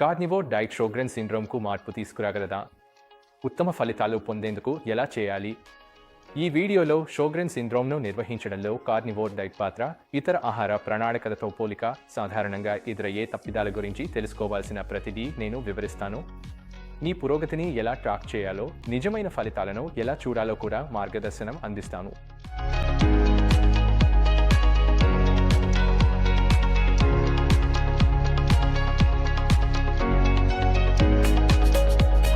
కార్నివో diet Sjögren సిండ్రోమ్కు మార్పు తీసుకురాగలదా? ఉత్తమ ఫలితాలు పొందేందుకు ఎలా చేయాలి? ఈ వీడియోలో షోగ్రెన్ సిండ్రోమ్ను నిర్వహించడంలో కార్నివోర్ డైట్ పాత్ర ఇతర ఆహార ప్రణాళికలతో పోలిక సాధారణంగా ఎదురయ్యే తప్పిదాల గురించి తెలుసుకోవాల్సిన ప్రతిదీ నేను వివరిస్తాను. మీ పురోగతిని ఎలా ట్రాక్ చేయాలో నిజమైన ఫలితాలను ఎలా చూడాలో కూడా మార్గదర్శనం అందిస్తాను.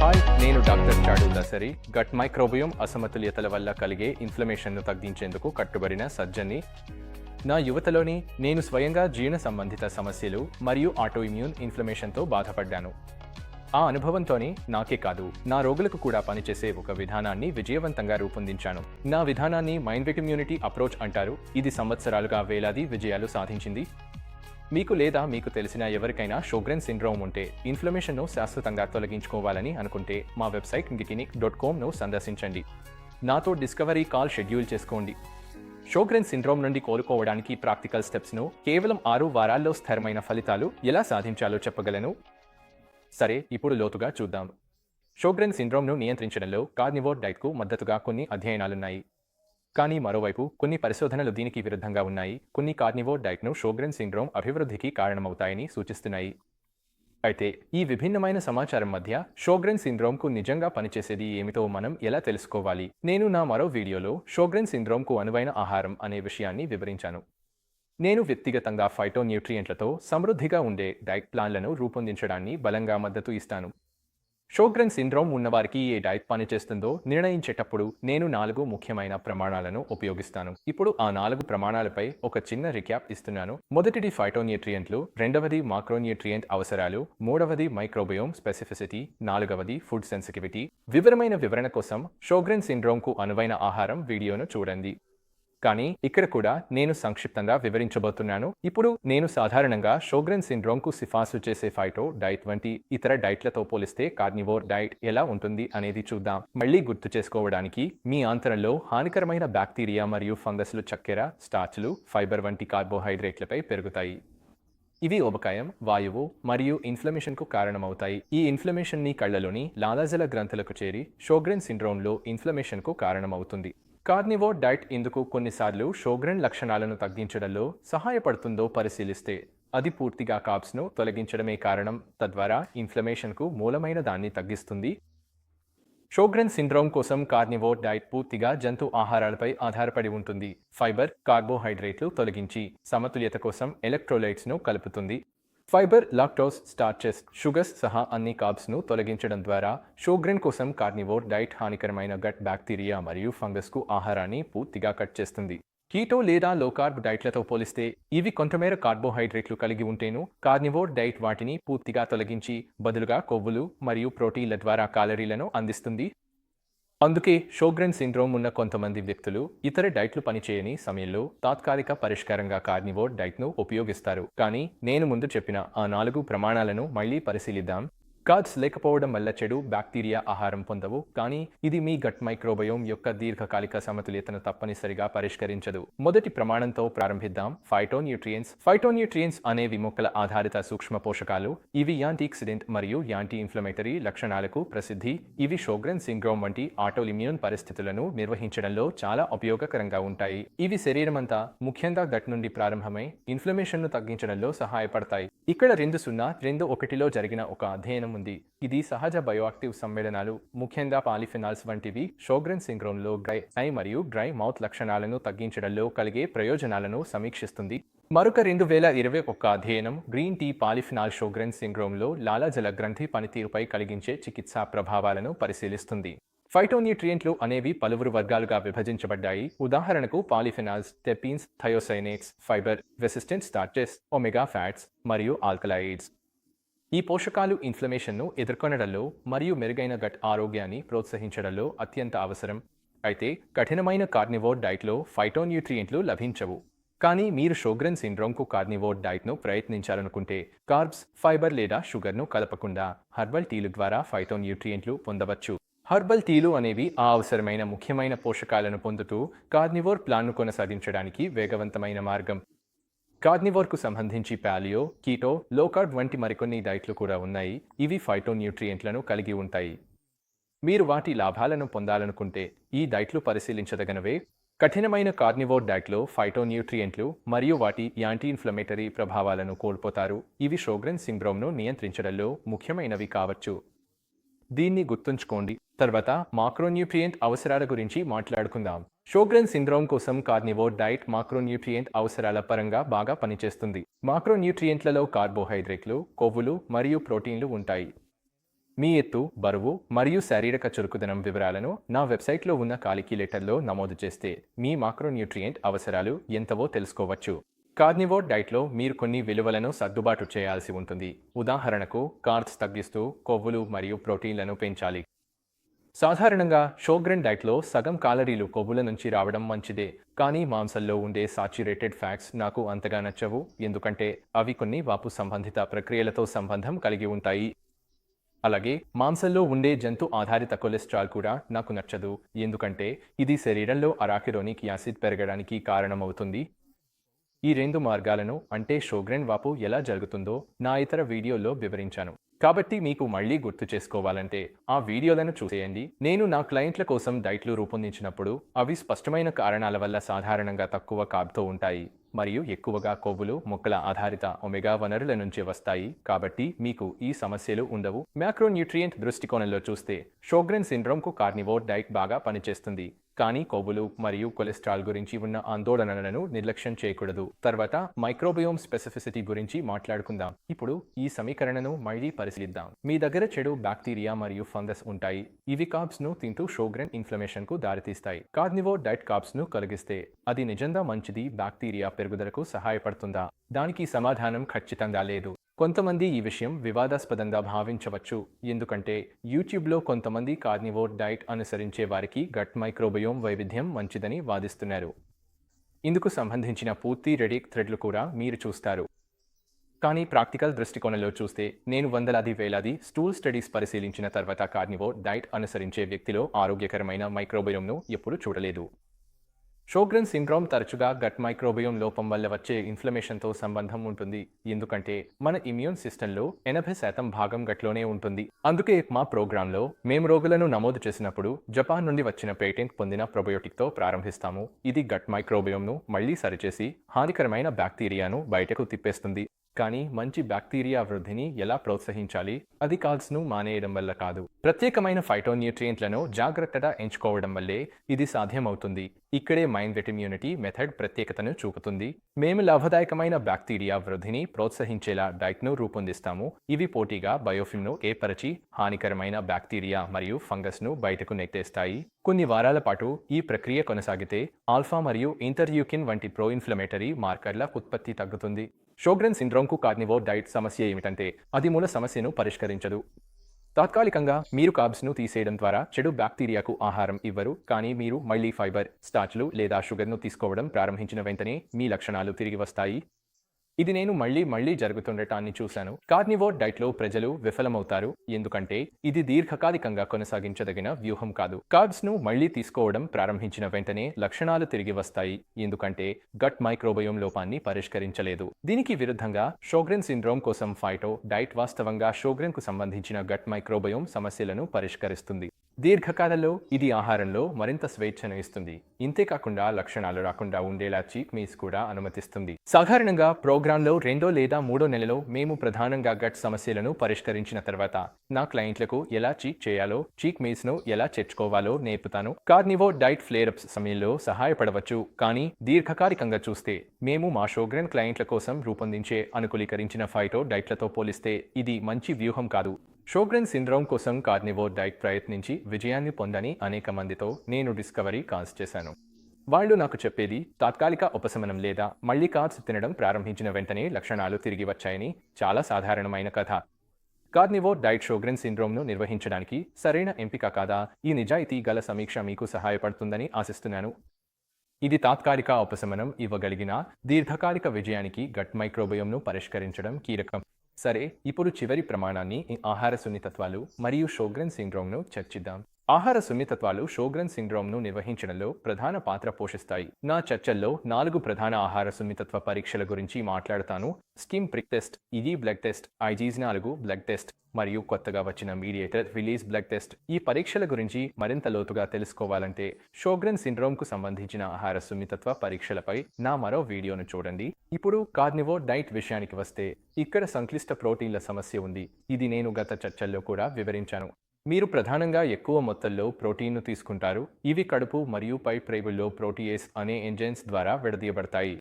హాయ్ నేను డాక్టర్ చాడు దసరి. గట్ మైక్రోబియం అసమతుల్యతల వల్ల కలిగే ఇన్ఫ్లమేషన్ను తగ్గించేందుకు కట్టుబడిన సర్జన్ని నా యువతలోని నేను స్వయంగా జీర్ణ సంబంధిత సమస్యలు మరియు ఆటోఇమ్యూన్ ఇన్ఫ్లమేషన్తో బాధపడ్డాను. ఆ అనుభవంతోనే నాకే కాదు నా రోగులకు కూడా పనిచేసే ఒక విధానాన్ని విజయవంతంగా రూపొందించాను. నా విధానాన్ని మైండ్ విట్ ఇమ్యూనిటీ అప్రోచ్ అంటారు. ఇది సంవత్సరాలుగా వేలాది విజయాలు సాధించింది. మీకు లేదా మీకు తెలిసిన ఎవరికైనా షోగ్రెన్ సిండ్రోమ్ ఉంటే ఇన్ఫ్లమేషన్ను శాశ్వతంగా తొలగించుకోవాలని అనుకుంటే మా వెబ్సైట్ గికినిక్ డాట్ కామ్ను సందర్శించండి. నాతో డిస్కవరీ కాల్ షెడ్యూల్ చేసుకోండి. షోగ్రెన్ సిండ్రోమ్ నుండి కోలుకోవడానికి ప్రాక్టికల్ స్టెప్స్ను కేవలం ఆరు వారాల్లో స్థిరమైన ఫలితాలు ఎలా సాధించాలో చెప్పగలను? సరే ఇప్పుడు లోతుగా చూద్దాం. షోగ్రెన్ సిండ్రోమ్ను నియంత్రించడంలో కార్నివోర్ డైట్కు మద్దతుగా కొన్ని అధ్యయనాలున్నాయి. కానీ మరోవైపు కొన్ని పరిశోధనలు దీనికి విరుద్ధంగా ఉన్నాయి. కొన్ని కార్నివోర్ డైట్ను షోగ్రెన్ సిండ్రోమ్ అభివృద్ధికి కారణమవుతాయని సూచిస్తున్నాయి. అయితే ఈ విభిన్నమైన సమాచారం మధ్య షోగ్రెన్ సిండ్రోమ్కు నిజంగా పనిచేసేది ఏమిటో మనం ఎలా తెలుసుకోవాలి? నేను నా మరో వీడియోలో షోగ్రెన్ సిండ్రోమ్కు అనువైన ఆహారం అనే విషయాన్ని వివరించాను. నేను వ్యక్తిగతంగా ఫైటోన్యూట్రియంట్లతో సమృద్ధిగా ఉండే డైట్ ప్లాన్లను రూపొందించడాన్ని బలంగా మద్దతు ఇస్తాను. షోగ్రన్ సిండ్రోమ్ ఉన్నవారికి ఏ డైట్ పనిచేస్తుందో నిర్ణయించేటప్పుడు నేను నాలుగు ముఖ్యమైన ప్రమాణాలను ఉపయోగిస్తాను. ఇప్పుడు ఆ నాలుగు ప్రమాణాలపై ఒక చిన్న రిక్యాప్ ఇస్తున్నాను. మొదటిది ఫైటోన్యూట్రియంట్లు రెండవది మాక్రోన్యూట్రియంట్ అవసరాలు మూడవది మైక్రోబయోమ్ స్పెసిఫిసిటీ నాలుగవది ఫుడ్ సెన్సిటివిటీ వివరమైన వివరణ కోసం షోగ్రెన్ సిండ్రోమ్కు అనువైన ఆహారం వీడియోను చూడండి. కానీ ఇక్కడ కూడా నేను సంక్షిప్తంగా వివరించబోతున్నాను. ఇప్పుడు నేను సాధారణంగా షోగ్రెన్ సిండ్రోమ్కు సిఫార్సు చేసే ఫైటో డైట్ వంటి ఇతర డైట్లతో పోలిస్తే కార్నివోర్ డైట్ ఎలా ఉంటుంది అనేది చూద్దాం. మళ్ళీ గుర్తు చేసుకోవడానికి మీ ఆంతరంలో హానికరమైన బ్యాక్టీరియా మరియు ఫంగస్లు చక్కెర స్టార్చ్లు ఫైబర్ వంటి కార్బోహైడ్రేట్లపై పెరుగుతాయి. ఇవి ఉబకాయం వాయువు మరియు ఇన్ఫ్లమేషన్కు కారణమవుతాయి. ఈ ఇన్ఫ్లమేషన్ని కళ్ళలోని లాలాజల గ్రంథులకు చేరి షోగ్రెన్ సిండ్రోమ్లో ఇన్ఫ్లమేషన్కు కారణమవుతుంది. కార్నివో డైట్ ఇందుకు కొన్నిసార్లు షోగ్రెన్ లక్షణాలను తగ్గించడంలో సహాయపడుతుందో పరిశీలిస్తే అది పూర్తిగా కాప్స్ను తొలగించడమే కారణం. తద్వారా ఇన్ఫ్లమేషన్కు మూలమైన దాన్ని తగ్గిస్తుంది. షోగ్రెన్ సిండ్రోమ్ కోసం కార్నివోర్ డైట్ పూర్తిగా జంతు ఆహారాలపై ఆధారపడి ఉంటుంది. ఫైబర్ కార్బోహైడ్రేట్లు తొలగించి సమతుల్యత కోసం ఎలక్ట్రోలైట్స్ను కలుపుతుంది. ఫైబర్ లాక్టోస్ స్టార్చెస్ షుగర్స్ సహా అన్ని కార్బ్స్ను తొలగించడం ద్వారా షోగ్రెన్ కోసం కార్నివోర్ డైట్ హానికరమైన గట్ బ్యాక్టీరియా మరియు ఫంగస్కు ఆహారాన్ని పూర్తిగా కట్ చేస్తుంది. కీటో లేదా లో కార్బ్ డైట్లతో పోలిస్తే ఇవి కొంతమేర కార్బోహైడ్రేట్లు కలిగి ఉంటేను కార్నివోర్ డైట్ వాటిని పూర్తిగా తొలగించి బదులుగా కొవ్వులు మరియు ప్రోటీన్ల ద్వారా కాలరీలను అందిస్తుంది. అందుకే షోగ్రెన్ సిండ్రోమ్ ఉన్న కొంతమంది వ్యక్తులు ఇతర డైట్లు పనిచేయని సమయంలో తాత్కాలిక పరిష్కారంగా కార్నివోర్ డైట్ను ఉపయోగిస్తారు. కానీ నేను ముందు చెప్పిన ఆ నాలుగు ప్రమాణాలను మళ్ళీ పరిశీలిద్దాం. కార్బ్స్ లేకపోవడం వల్ల చెడు బ్యాక్టీరియా ఆహారం పొందవు కానీ ఇది మీ గట్ మైక్రోబయోమ్ యొక్క దీర్ఘకాలిక సమతుల్యతను తప్పనిసరిగా పరిష్కరించదు. మొదటి ప్రమాణంతో ప్రారంభిద్దాం. ఫైటోన్యూట్రియన్స్ ఫైటోన్యూట్రియన్స్ అనేవి మొక్కల ఆధారిత సూక్ష్మ పోషకాలు. ఇవి యాంటీఆక్సిడెంట్ మరియు యాంటీ ఇన్ఫ్లమేటరీ లక్షణాలకు ప్రసిద్ధి. ఇవి షోగ్రెన్ సిండ్రోమ్ వంటి ఆటోలిమ్యూన్ పరిస్థితులను నిర్వహించడంలో చాలా ఉపయోగకరంగా ఉంటాయి. ఇవి శరీరమంతా ముఖ్యంగా గట్ నుండి ప్రారంభమై ఇన్ఫ్లమేషన్ను తగ్గించడంలో సహాయపడతాయి. ఇక్కడ రెండు సున్నా రెండు ఒకటిలో జరిగిన ఒక అధ్యయనం ఉంది. ఇది సహజ బయోయాక్టివ్ సమ్మేళనాలు ముఖ్యంగా పాలిఫినాల్స్ వంటివి. షోగ్రెన్ సింగ్రోమ్లో డ్రై ఐ మరియు డ్రై మౌత్ లక్షణాలను తగ్గించడంలో కలిగే ప్రయోజనాలను సమీక్షిస్తుంది. మరొక రెండు వేల ఇరవై ఒక్క అధ్యయనం గ్రీన్ టీ పాలిఫినాల్ షోగ్రెన్ సింగ్రోమ్లో లాలాజల గ్రంథి పనితీరుపై కలిగించే చికిత్సా ప్రభావాలను పరిశీలిస్తుంది. ఫైటోన్యూట్రియంట్లు అనేవి పలువురు వర్గాలుగా విభజించబడ్డాయి. ఉదాహరణకు polyphenols terpenes thiocyanates fibre resistant starches omega fats మరియు ఆల్కలాయిడ్స్ ఈ పోషకాలు ఇన్ఫ్లమేషన్ను ఎదుర్కొనడంలో మరియు మెరుగైన గట్ ఆరోగ్యాన్ని ప్రోత్సహించడంలో అత్యంత అవసరం. అయితే కఠినమైన కార్నివోర్ డైట్లో ఫైటోన్యూట్రియంట్లు లభించవు. కానీ మీరు షోగ్రెన్ సిండ్రోమ్కు కార్నివోర్ డైట్ను ప్రయత్నించాలనుకుంటే కార్బ్స్ ఫైబర్ లేదా షుగర్ను కలపకుండా హర్బల్ టీలు ద్వారా ఫైటోన్యూట్రియంట్లు పొందవచ్చు. హర్బల్ టీలు అనేవి ఆ అవసరమైన ముఖ్యమైన పోషకాలను పొందుతూ కార్నివోర్ ప్లాన్ను కొనసాగించడానికి వేగవంతమైన మార్గం. కార్నివోర్కు సంబంధించి పాలియో కీటో లోకార్బ్ వంటి మరికొన్ని డైట్లు కూడా ఉన్నాయి. ఇవి ఫైటో న్యూట్రియంట్లను కలిగి ఉంటాయి. మీరు వాటి లాభాలను పొందాలనుకుంటే ఈ డైట్లు పరిశీలించదగనవే. కఠినమైన కార్నివోర్ డైట్లో ఫైటోన్యూట్రియంట్లు మరియు వాటి యాంటీ ఇన్ఫ్లమేటరీ ప్రభావాలను కోల్పోతారు. ఇవి షోగ్రెన్ సిండ్రోమ్ను నియంత్రించడంలో ముఖ్యమైనవి కావచ్చు. దీన్ని గుర్తుంచుకోండి. తర్వాత మాక్రోన్యూట్రియంట్ అవసరాల గురించి మాట్లాడుకుందాం. షోగ్రెన్ సిండ్రోమ్ కోసం కార్నివోర్ డైట్ మాక్రోన్యూట్రియంట్ అవసరాల పరంగా బాగా పనిచేస్తుంది. మాక్రోన్యూట్రియంట్లలో కార్బోహైడ్రేట్లు కొవ్వులు మరియు ప్రోటీన్లు ఉంటాయి. మీ ఎత్తు బరువు మరియు శారీరక చురుకుదనం వివరాలను నా వెబ్సైట్లో ఉన్న కాలిక్యులేటర్లో నమోదు చేస్తే మీ మాక్రోన్యూట్రియంట్ అవసరాలు ఎంతవో తెలుసుకోవచ్చు. కార్నివోర్ డైట్లో మీరు కొన్ని విలువలను సర్దుబాటు చేయాల్సి ఉంటుంది. ఉదాహరణకు కార్బ్స్ తగ్గిస్తూ కొవ్వులు మరియు ప్రోటీన్లను పెంచాలి. సాధారణంగా షోగ్రెన్ డైట్లో సగం కాలరీలు కొవ్వుల నుంచి రావడం మంచిదే కానీ మాంసంలో ఉండే సాచ్యురేటెడ్ ఫ్యాట్స్ నాకు అంతగా నచ్చవు ఎందుకంటే అవి కొన్ని వాపు సంబంధిత ప్రక్రియలతో సంబంధం కలిగి ఉంటాయి. అలాగే మాంసంలో ఉండే జంతు ఆధారిత కొలెస్ట్రాల్ కూడా నాకు నచ్చదు ఎందుకంటే ఇది శరీరంలో అరాకిరోనిక్ యాసిడ్ పెరగడానికి కారణమవుతుంది. ఈ రెండు మార్గాలను అంటే షోగ్రెన్ వాపు ఎలా జరుగుతుందో నా ఇతర వీడియోలో వివరించాను. కాబట్టి మీకు మళ్ళీ గుర్తు చేసుకోవాలంటే ఆ వీడియోలను చూసేయండి. నేను నా క్లయింట్ల కోసం డైట్లు రూపొందించినప్పుడు అవి స్పష్టమైన కారణాల వల్ల సాధారణంగా తక్కువ కాబ్తో ఉంటాయి. మరియు ఎక్కువగా కొవ్వులు మొక్కల ఆధారిత ఒమెగా వనరుల నుంచి వస్తాయి. కాబట్టి మీకు ఈ సమస్యలు ఉండవు. మ్యాక్రోన్యూట్రియంట్ దృష్టికోణంలో చూస్తే షోగ్రెన్ సిండ్రోమ్కు కార్నివోర్ డైట్ బాగా పనిచేస్తుంది. కానీ కొవ్వులు మరియు కొలెస్ట్రాల్ గురించి ఉన్న ఆందోళనలను నిర్లక్ష్యం చేయకూడదు. తర్వాత మైక్రోబయోమ్ స్పెసిఫిసిటీ గురించి మాట్లాడుకుందాం. ఇప్పుడు ఈ సమీకరణను మళ్ళీ పరిశీలిద్దాం. మీ దగ్గర చెడు బ్యాక్టీరియా మరియు ఫంగస్ ఉంటాయి. ఇవి కార్బ్స్ను తింటూ షోగ్రెన్ ఇన్ఫ్లమేషన్కు దారితీస్తాయి. కార్నివోర్ డైట్ కాప్స్ను కలిగిస్తే అది నిజంగా మంచిది బ్యాక్టీరియా పెరుగుదలకు సహాయపడుతుందా? దానికి సమాధానం ఖచ్చితంగా లేదు. కొంతమంది ఈ విషయం వివాదాస్పదంగా భావించవచ్చు. ఎందుకంటే యూట్యూబ్లో కొంతమంది కార్నివోర్ డైట్ అనుసరించే వారికి గట్ మైక్రోబయోమ్ వైవిధ్యం మంచిదని వాదిస్తున్నారు. ఇందుకు సంబంధించిన పూర్తి రెడిక్ థ్రెడ్లు కూడా మీరు చూస్తారు. కానీ ప్రాక్టికల్ దృష్టికోణంలో చూస్తే నేను వందలాది వేలాది స్టూల్ స్టడీస్ పరిశీలించిన తర్వాత కార్నివోర్ డైట్ అనుసరించే వ్యక్తిలో ఆరోగ్యకరమైన మైక్రోబయోమ్ను ఎప్పుడూ చూడలేదు. షోగ్రెన్ సిండ్రోమ్ తరచుగా గట్ మైక్రోబియోమ్ లోపం వల్ల వచ్చే ఇన్ఫ్లమేషన్తో సంబంధం ఉంటుంది. ఎందుకంటే మన ఇమ్యూన్ సిస్టంలో ఎనభై శాతం భాగం గట్లోనే ఉంటుంది. అందుకే మా ప్రోగ్రాంలో మేము రోగులను నమోదు చేసినప్పుడు జపాన్ నుండి వచ్చిన పేటెంట్ పొందిన ప్రొబయోటిక్తో ప్రారంభిస్తాము. ఇది గట్ మైక్రోబియోమ్ను మళ్ళీ సరిచేసి హానికరమైన బ్యాక్టీరియాను బయటకు తిప్పేస్తుంది. కానీ మంచి బ్యాక్టీరియా వృద్ధిని ఎలా ప్రోత్సహించాలి? అది కాల్స్ను మానేయడం వల్ల కాదు. ప్రత్యేకమైన ఫైటోన్యూట్రియంట్లను జాగ్రత్తగా ఎంచుకోవడం వల్లే ఇది సాధ్యమవుతుంది. ఇక్కడే మైండ్ వెటిమ్యూనిటీ మెథడ్ ప్రత్యేకతను చూపుతుంది. మేము లాభదాయకమైన బ్యాక్టీరియా వృద్ధిని ప్రోత్సహించేలా డైట్ను రూపొందిస్తాము. ఇవి పోటీగా బయోఫిమ్ను ఏర్పరచి హానికరమైన బ్యాక్టీరియా మరియు ఫంగస్ను బయటకు నెట్టేస్తాయి. కొన్ని వారాల పాటు ఈ ప్రక్రియ కొనసాగితే ఆల్ఫా మరియు ఇంటర్యూకిన్ వంటి ప్రో ఇన్ఫ్లమేటరీ మార్కర్ల ఉత్పత్తి తగ్గుతుంది. షోగ్రెన్ సిండ్రోమ్కు కార్నివోర్ డైట్ సమస్య ఏమిటంటే అది మూల సమస్యను పరిష్కరించదు. తాత్కాలికంగా మీరు కార్బ్స్ను తీసేయడం ద్వారా చెడు బ్యాక్టీరియాకు ఆహారం ఇవ్వరు కానీ మీరు మళ్ళీ ఫైబర్ స్టాచ్లు లేదా షుగర్ను తీసుకోవడం ప్రారంభించిన వెంటనే మీ లక్షణాలు తిరిగి వస్తాయి. ఇది నేను మళ్ళీ మళ్ళీ జరుగుతుండటాన్ని చూశాను. కార్నివోర్ డైట్లో ప్రజలు విఫలమవుతారు. ఎందుకంటే ఇది దీర్ఘకాలికంగా కొనసాగించదగిన వ్యూహం కాదు. కార్బ్స్ను మళ్ళీ తీసుకోవడం ప్రారంభించిన వెంటనే లక్షణాలు తిరిగి వస్తాయి. ఎందుకంటే గట్ మైక్రోబయోమ్ లోపాన్ని పరిష్కరించలేదు. దీనికి విరుద్ధంగా షోగ్రెన్ సిండ్రోమ్ కోసం ఫైటో డైట్ వాస్తవంగా షోగ్రెన్కు సంబంధించిన గట్ మైక్రోబయోమ్ సమస్యలను పరిష్కరిస్తుంది. దీర్ఘకాలంలో ఇది ఆహారంలో మరింత స్వేచ్ఛను ఇస్తుంది. ఇంతేకాకుండా లక్షణాలు రాకుండా ఉండేలా చీక్ మీస్ కూడా అనుమతిస్తుంది. సాధారణంగా ప్రోగ్రాంలో రెండో లేదా మూడో నెలలో మేము ప్రధానంగా గట్ సమస్యలను పరిష్కరించిన తర్వాత నా క్లయింట్లకు ఎలా చీక్ చేయాలో చీక్ మీస్ను ఎలా చేర్చుకోవాలో నేర్పుతాను. కార్నివో డైట్ ఫ్లేరప్స్ సమయంలో సహాయపడవచ్చు కానీ దీర్ఘకాలికంగా చూస్తే మేము మా షోగ్రెన్ క్లయింట్ల కోసం రూపొందించే అనుకూలీకరించిన ఫైటో డైట్లతో పోలిస్తే ఇది మంచి వ్యూహం కాదు. షోగ్రెన్ సిండ్రోమ్ కోసం కార్నివోర్ డైట్ ప్రయత్నించి విజయాన్ని పొందని అనేక మందితో నేను డిస్కవరీ కాల్స్ చేశాను. వాళ్ళు నాకు చెప్పేది తాత్కాలిక ఉపశమనం లేదా మళ్ళీ కార్బ్స్ తినడం ప్రారంభించిన వెంటనే లక్షణాలు తిరిగి వచ్చాయని చాలా సాధారణమైన కథ. కార్నివోర్ డైట్ షోగ్రెన్ సిండ్రోమ్ను నిర్వహించడానికి సరైన ఎంపిక కాదా? ఈ నిజాయితీ గల సమీక్ష మీకు సహాయపడుతుందని ఆశిస్తున్నాను. ఇది తాత్కాలిక ఉపశమనం ఇవ్వగలిగిన దీర్ఘకాలిక విజయానికి గట్ మైక్రోబయోమ్ను పరిష్కరించడం కీలకం. సరే ఇప్పుడు చివరి ప్రమాణాన్ని ఆహార సున్నితత్వాలు మరియు షోగ్రెన్ సిండ్రోమ్ను చర్చిద్దాం. ఆహార సున్నితత్వాలు షోగ్రన్ సిండ్రోమ్ను నిర్వహించడంలో ప్రధాన పాత్ర పోషిస్తాయి. నా చర్చల్లో నాలుగు ప్రధాన ఆహార సున్నితత్వ పరీక్షల గురించి మాట్లాడతాను. స్కిమ్ ప్రిక్ టెస్ట్ ఇది బ్లడ్ టెస్ట్ ఐజీస్ నాలుగు బ్లడ్ టెస్ట్ మరియు కొత్తగా వచ్చిన మీడియేటర్ రిలీజ్ బ్లడ్ టెస్ట్. ఈ పరీక్షల గురించి మరింత లోతుగా తెలుసుకోవాలంటే షోగ్రన్ సిండ్రోమ్కు సంబంధించిన ఆహార సున్నితత్వ పరీక్షలపై నా మరో వీడియోను చూడండి. ఇప్పుడు కార్నివో డైట్ విషయానికి వస్తే ఇక్కడ సంక్లిష్ట ప్రోటీన్ల సమస్య ఉంది. ఇది నేను గత చర్చల్లో కూడా వివరించాను. మీరు ప్రధానంగా ఎక్కువ మొత్తంలో ప్రోటీన్ను తీసుకుంటారు. ఇవి కడుపు మరియు పై ప్రేగుల్లో ప్రోటీయేస్ అనే ఎంజైన్స్ ద్వారా విడదీయబడతాయి.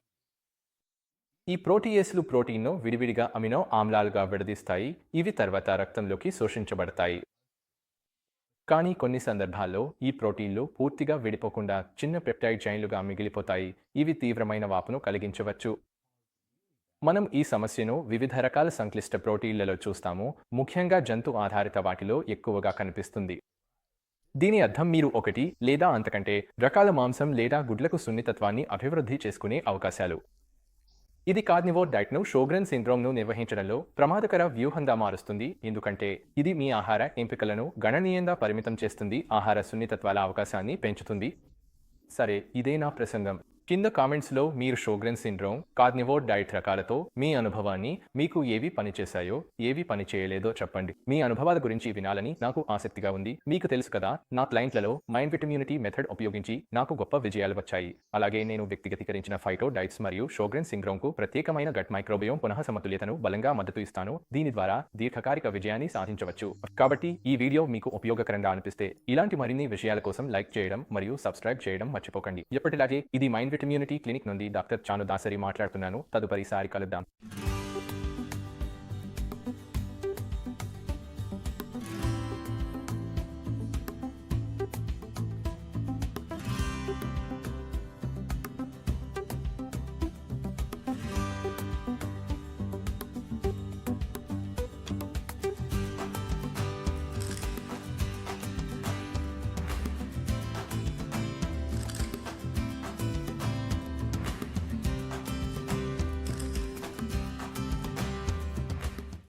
ఈ ప్రోటీయేస్లు ప్రోటీన్ను విడివిడిగా అమినో ఆమ్లాలుగా విడదీస్తాయి. ఇవి తర్వాత రక్తంలోకి శోషించబడతాయి. కానీ కొన్ని సందర్భాల్లో ఈ ప్రోటీన్లు పూర్తిగా విడిపోకుండా చిన్న పెప్టైడ్ చైన్లుగా మిగిలిపోతాయి. ఇవి తీవ్రమైన వాపును కలిగించవచ్చు. మనం ఈ సమస్యను వివిధ రకాల సంక్లిష్ట ప్రోటీన్లలో చూస్తాము. ముఖ్యంగా జంతు ఆధారిత వాటిలో ఎక్కువగా కనిపిస్తుంది. దీని అర్థం మీరు ఒకటి లేదా అంతకంటే రకాల మాంసం లేదా గుడ్లకు సున్నితత్వాన్ని అభివృద్ధి చేసుకునే అవకాశాలు. ఇది కార్నివోర్ డైట్ను షోగ్రన్ సిండ్రోమ్ను నిర్వహించడంలో ప్రమాదకర వ్యూహంగా మారుస్తుంది. ఎందుకంటే ఇది మీ ఆహార ఎంపికలను గణనీయంగా పరిమితం చేస్తుంది. ఆహార సున్నితత్వాల అవకాశాన్ని పెంచుతుంది. సరే ఇదే నా ప్రసంగం. కింద కామెంట్స్లో మీరు షోగ్రెన్ సిండ్రోమ్ కార్నివోర్ డైట్ రకాలతో మీ అనుభవాన్ని మీకు ఏవి పనిచేశాయో ఏవి పని చేయలేదో చెప్పండి. మీ అనుభవాల గురించి వినాలని నాకు ఆసక్తిగా ఉంది. మీకు తెలుసు కదా నా క్లయింట్లలో మైండ్ విటమ్యూనిటీ మెథడ్ ఉపయోగించి నాకు గొప్ప విజయాలు వచ్చాయి. అలాగే నేను వ్యక్తిగతీకరించిన ఫైటో డైట్స్ మరియు షోగ్రెన్ సిండ్రోమ్కు ప్రత్యేకమైన గట్ మైక్రోబియోమ్ పునః సమతుల్యతను బలంగా మద్దతు ఇస్తాను. దీని ద్వారా దీర్ఘకాలిక విజయాన్ని సాధించవచ్చు. కాబట్టి ఈ వీడియో మీకు ఉపయోగకరంగా అనిపిస్తే ఇలాంటి మరిన్ని విషయాల కోసం లైక్ చేయడం మరియు సబ్స్క్రైబ్ చేయడం మర్చిపోకండి. ఎప్పటిలాగే ఇది మైండ్ ఇమ్యూనిటీ క్లినిక్ నుండి డాక్టర్ చాను దాసరి మాట్లాడుతున్నాను తదుపరిసారి కలుద్దాం.